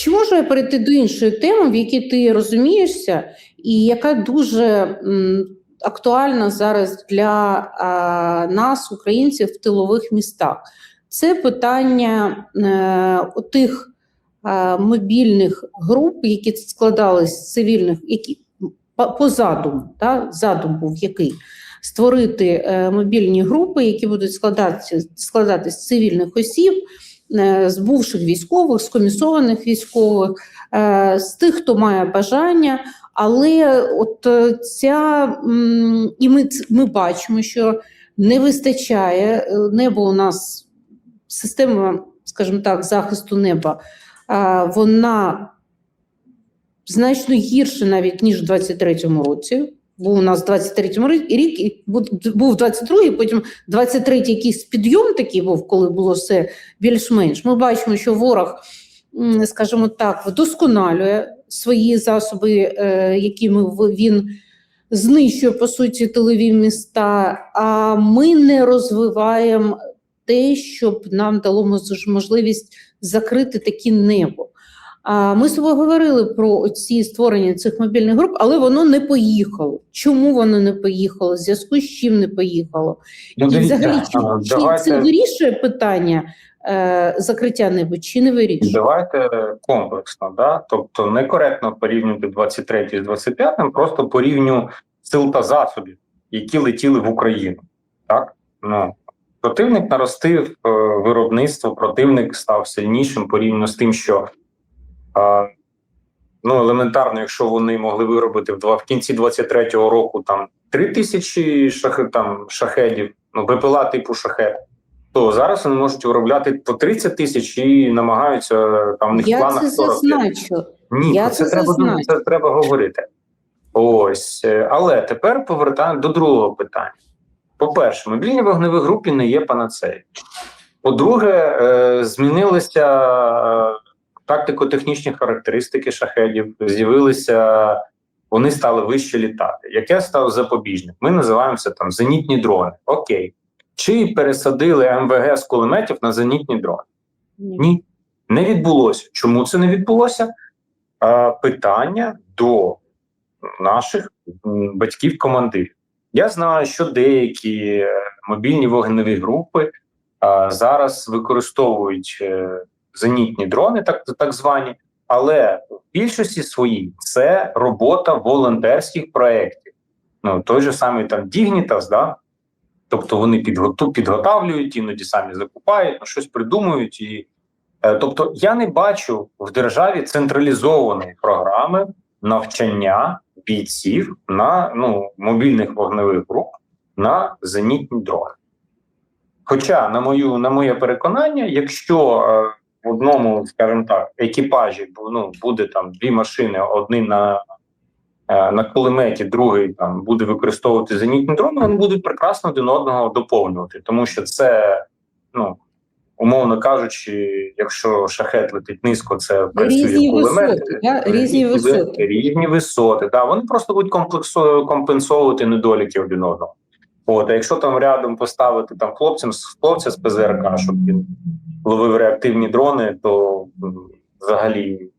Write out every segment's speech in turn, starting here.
Чи можу я перейти до іншої теми, в якій ти розумієшся, і яка дуже м, актуальна зараз для а, нас, українців, в тилових містах? Це питання е, тих е, мобільних груп, які складались з цивільних, які по, по задуму, та, задум був який? Створити е, мобільні групи, які будуть складатися, складатися з цивільних осіб, з бувших військових, з комісованих військових, е, з тих, хто має бажання. Але от е, ця і ми, ми бачимо, що не вистачає е, небо у нас система, скажімо так, захисту неба, вона значно гірше навіть ніж в 23-му році. Був у нас 23-му рік, і був 22-й, потім 23-й якийсь підйом такий був, коли було все більш-менш. Ми бачимо, що ворог, скажімо так, вдосконалює свої засоби, е, якими він знищує по суті тилові міста. А ми не розвиваємо те, щоб нам дало можливість закрити такі небо. Ми з тобою говорили про ці створення цих мобільних груп, але воно не поїхало. Чому воно не поїхало? В зв'язку з чим не поїхало? Ну, І взагалі, чи, а, чи це вирішує питання е, закриття неба, чи не вирішує? Давайте комплексно, да? тобто некоректно порівнювати 23 з 25, просто по рівню сил та засобів, які летіли в Україну. Так? Ну, противник наростив е, виробництво, противник став сильнішим порівняно з тим, що ну, елементарно, якщо вони могли виробити в, два, в кінці 23-го року там 3 тисячі шах, там, шахедів, ну, БПЛА типу шахет, то зараз вони можуть виробляти по 30 тисяч і намагаються там в них Я планах це 40. зазначу. Ні, я це, це треба зазначу. це треба говорити. Ось, е, але тепер повертаємо до другого питання. По-перше, мобільні вогневі групи не є панацеєю. По-друге, е, змінилися е, тактико-технічні характеристики шахедів, з'явилися, вони стали вище літати. Яке став запобіжник? Ми називаємо це там зенітні дрони. Окей. Чи пересадили МВГ з кулеметів на зенітні дрони? Ні. Ні, не відбулося. Чому це не відбулося? Е, питання до наших батьків-командирів. Я знаю, що деякі е, мобільні вогневі групи е, зараз використовують е, зенітні дрони, так, так звані, але в більшості своїй це робота волонтерських проєктів. Ну, той же самий там Dignitas, да? тобто вони підготу, підготавлюють, іноді самі закупають, ну, щось придумують. І, е, тобто я не бачу в державі централізованої програми навчання бійців на ну, мобільних вогневих груп на зенітні дрони. Хоча, на мою на моє переконання, якщо е, в одному, скажімо так, екіпажі бу- ну, буде там дві машини, один на, е, на кулеметі, другий там буде використовувати зенітні дрони, вони будуть прекрасно один одного доповнювати, тому що це, ну, умовно кажучи, якщо шахет летить низько, це Різні висоти, да? різні Різні висоти. Різні висоти, да, вони просто будуть комплексу- компенсовувати недоліки один одного. От, а якщо там рядом поставити там хлопцям з хлопця з ПЗРК, щоб він ловив реактивні дрони, то взагалі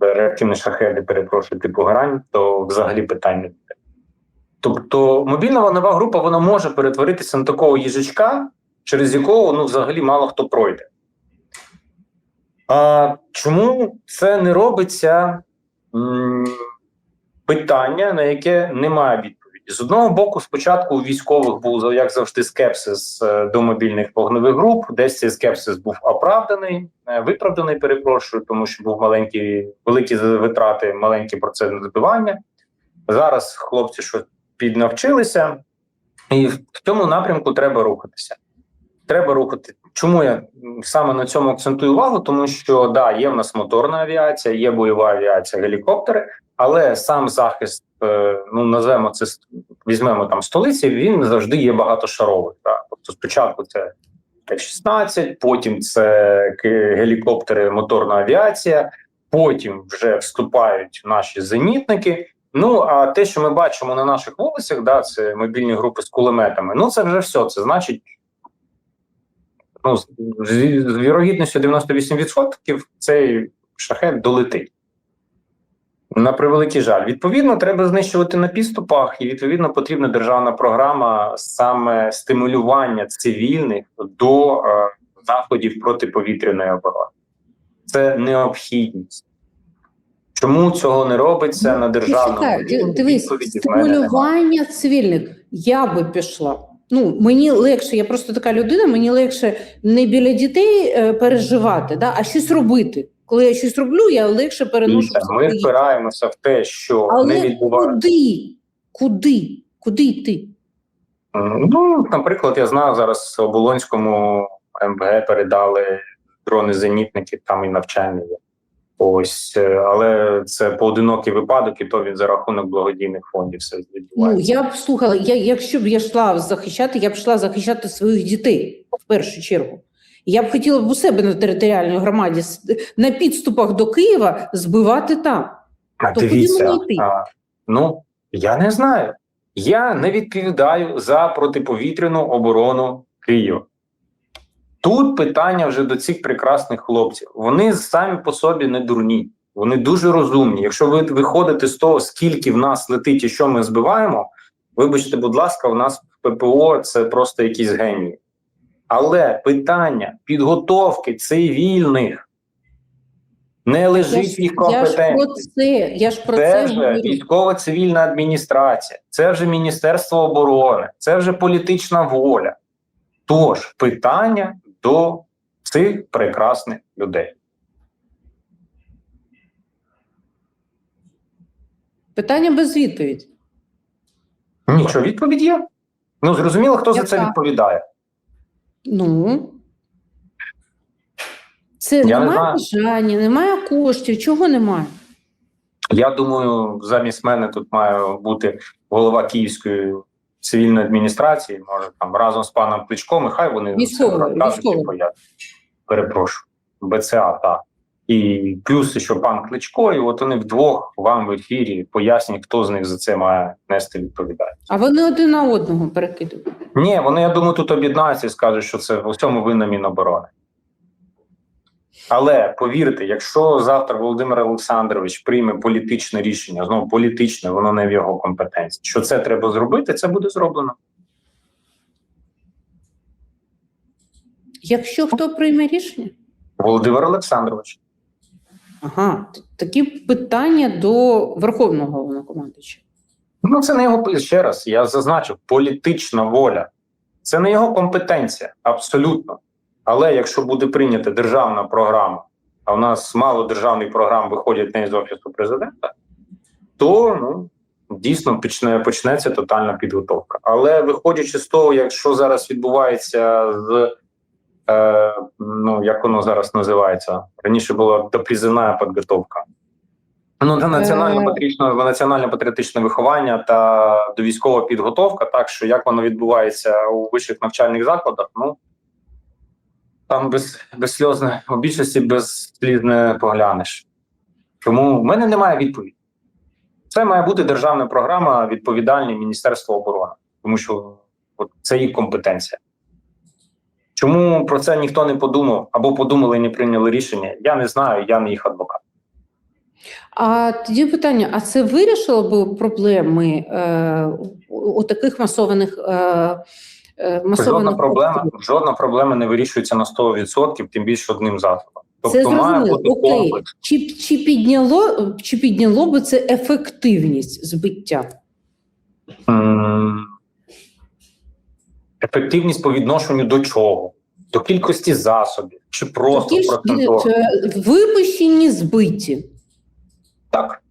реактивні шахеди, перепрошую, типу грань, то взагалі питань не буде. Тобто мобільна вогнева група вона може перетворитися на такого їжачка, через якого ну, взагалі мало хто пройде. А, чому це не робиться? Питання, на яке немає відповіді. З одного боку, спочатку у військових був, як завжди, скепсис е, до мобільних вогневих груп. Десь цей скепсис був оправданий, е, виправданий, перепрошую, тому що був маленькі, великі витрати, маленький процент збивання. Зараз хлопці щось піднавчилися, і в цьому напрямку треба рухатися. Треба рухати. Чому я саме на цьому акцентую увагу? Тому що да, є в нас моторна авіація, є бойова авіація, гелікоптери, але сам захист, е, ну назвемо це візьмемо там столиці, він завжди є багатошаровий. Так? Тобто, спочатку це F-16, потім це гелікоптери, моторна авіація, потім вже вступають наші зенітники. Ну а те, що ми бачимо на наших вулицях, да, це мобільні групи з кулеметами. Ну це вже все. Це значить, ну з вірогідністю 98% цей шахет долетить. На превеликий жаль. Відповідно, треба знищувати на підступах, і відповідно потрібна державна програма саме стимулювання цивільних до е, заходів протиповітряної оборони. Це необхідність. Чому цього не робиться на державному рівні? дивись, стимулювання цивільних. Я би пішла. Ну, мені легше, я просто така людина, мені легше не біля дітей е, переживати, да, а щось робити. Коли я щось роблю, я легше переношу. Ми впираємося в те, що не Але відбувається. куди? Куди? Куди йти? Ну, наприклад, я знаю зараз Оболонському МВГ передали дрони-зенітники, там і навчання є. Ось, е, але це поодинокий випадок, і то він за рахунок благодійних фондів все Ну я б слухала, я, якщо б я йшла захищати, я б йшла захищати своїх дітей в першу чергу. Я б хотіла б у себе на територіальній громаді на підступах до Києва збивати там. А то куди дивіться, мені йти? а, ну я не знаю. Я не відповідаю за протиповітряну оборону Києва. Тут питання вже до цих прекрасних хлопців. Вони самі по собі не дурні, вони дуже розумні. Якщо ви виходите з того, скільки в нас летить і що ми збиваємо, вибачте, будь ласка, у нас в ППО це просто якісь генії. Але питання підготовки цивільних не лежить в їх я ж про компетенції. це, я ж про Це це, вже говорю. військово-цивільна адміністрація, це вже Міністерство оборони, це вже політична воля. Тож питання до цих прекрасних людей. Питання без відповіді. Нічого, відповідь є. Ну, зрозуміло, хто за це відповідає. Ну це Я не немає знаю. бажання, немає коштів. Чого немає? Я думаю, замість мене тут має бути голова Київської цивільної адміністрації, може там разом з паном Кличком, і хай вони Військовий, розкажуть військовий. і пояснять. Перепрошую, БЦА, так. І плюс ще пан Кличко, і от вони вдвох вам в ефірі пояснять, хто з них за це має нести відповідальність. А вони один на одного перекидують. Ні, вони, я думаю, тут об'єднаються і скажуть, що це в цьому винна Міноборони. Але повірте, якщо завтра Володимир Олександрович прийме політичне рішення, знову політичне, воно не в його компетенції. Що це треба зробити, це буде зроблено. Якщо хто прийме рішення? Володимир Олександрович. Ага, такі питання до Верховного Головнокомандуюча. Ну, це не його ще раз. Я зазначив політична воля. Це не його компетенція, абсолютно. Але якщо буде прийнята державна програма, а в нас мало державних програм виходять не з офісу президента, то ну дійсно почне почнеться тотальна підготовка. Але виходячи з того, якщо зараз відбувається з е, ну як воно зараз називається раніше була допризивна підготовка. Ну, це національно-патріотичне національно-патріотичне виховання та до військова підготовка, так що як воно відбувається у вищих навчальних закладах, ну там без, безсльозне, у більшості безслізне поглянеш. Тому в мене немає відповіді. Це має бути державна програма відповідальні Міністерства оборони, тому що от, це їх компетенція. Чому про це ніхто не подумав або подумали і не прийняли рішення? Я не знаю, я не їх адвокат. А тоді питання: а це вирішило б проблеми е, у, таких масованих е, е, масованих Жодна проблема, жодна проблема не вирішується на 100%, тим більше одним засобом. Це Тобто має бути Окей. Чи, чи підняло чи підняло би це ефективність збиття? Ефективність по відношенню до чого? До кількості засобів чи просто е, випущені збиті. Так.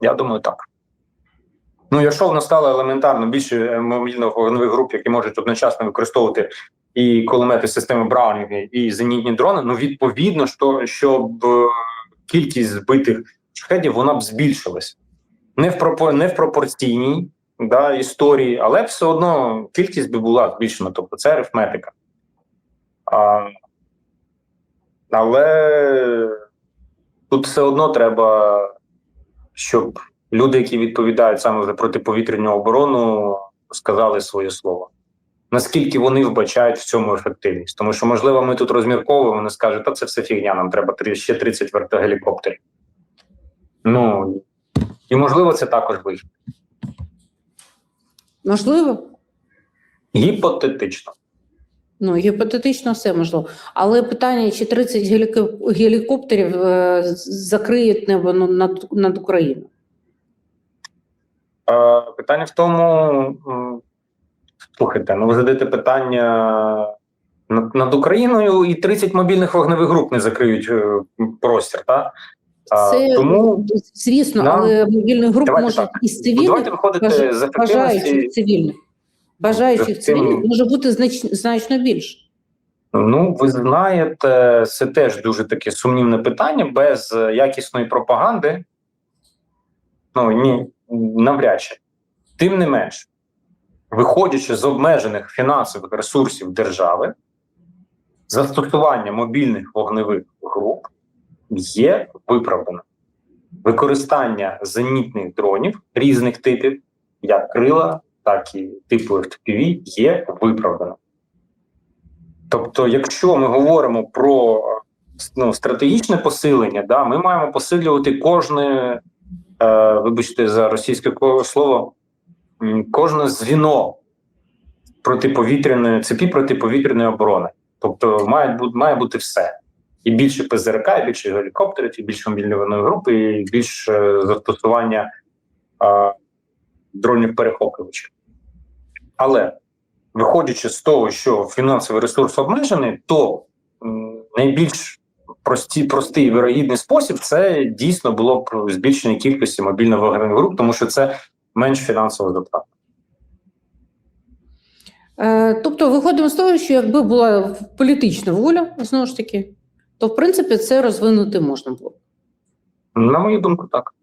Я думаю, так. Ну, якщо в нас стало елементарно більше е, мобільних вогневих груп, які можуть одночасно використовувати і кулемети системи Браунінг, і зенітні дрони, ну відповідно, що, щоб е, кількість збитих шахедів вона б збільшилась. Не в, пропор... не в пропорційній да, історії, але все одно кількість би була збільшена. Тобто це арифметика. А, але тут все одно треба щоб люди, які відповідають саме за протиповітряну оборону, сказали своє слово. наскільки вони вбачають в цьому ефективність. Тому що, можливо, ми тут розмірковуємо, вони скажуть, та це все фігня, нам треба ще 30 вертогелікоптерів. Ну і можливо, це також вихід. Можливо, Гіпотетично. Ну гіпотетично все можливо. Але питання, чи 30 гелікоптерів е, закриють небо ну, над, над Україною? Е, питання в тому, слухайте, ну ви задаєте питання над, над Україною, і 30 мобільних вогневих груп не закриють е, простір, так? Це тому звісно, нам- але мобільних груп із ну, цивільних давайте виходити з ефективності. цивільних. Бажаючих цивільних може бути знач, значно більше. Ну, ви знаєте, це теж дуже таке сумнівне питання. Без е, якісної пропаганди. Ну ні, навряд чи. Тим не менш, виходячи з обмежених фінансових ресурсів держави, застосування мобільних вогневих груп є виправданим. Використання зенітних дронів різних типів, як крила, так і типу FPV, є виправданим. Тобто, якщо ми говоримо про ну, стратегічне посилення, да, ми маємо посилювати кожне, е, вибачте за російське слово, кожне звіно протиповітряної цепі протиповітряної оборони. Тобто, має має бути все. І більше ПЗРК, і більше гелікоптерів, і більше мобільної групи, і більше застосування е, дронів перехоплювачів. Але виходячи з того, що фінансовий ресурс обмежений, то найбільш прості, простий і вирогідний спосіб це дійсно було б збільшення кількості мобільно-вогневих груп, тому що це менш фінансово затратно. Е, тобто, виходимо з того, що якби була політична воля, знову ж таки, то в принципі це розвинути можна було. На мою думку, так.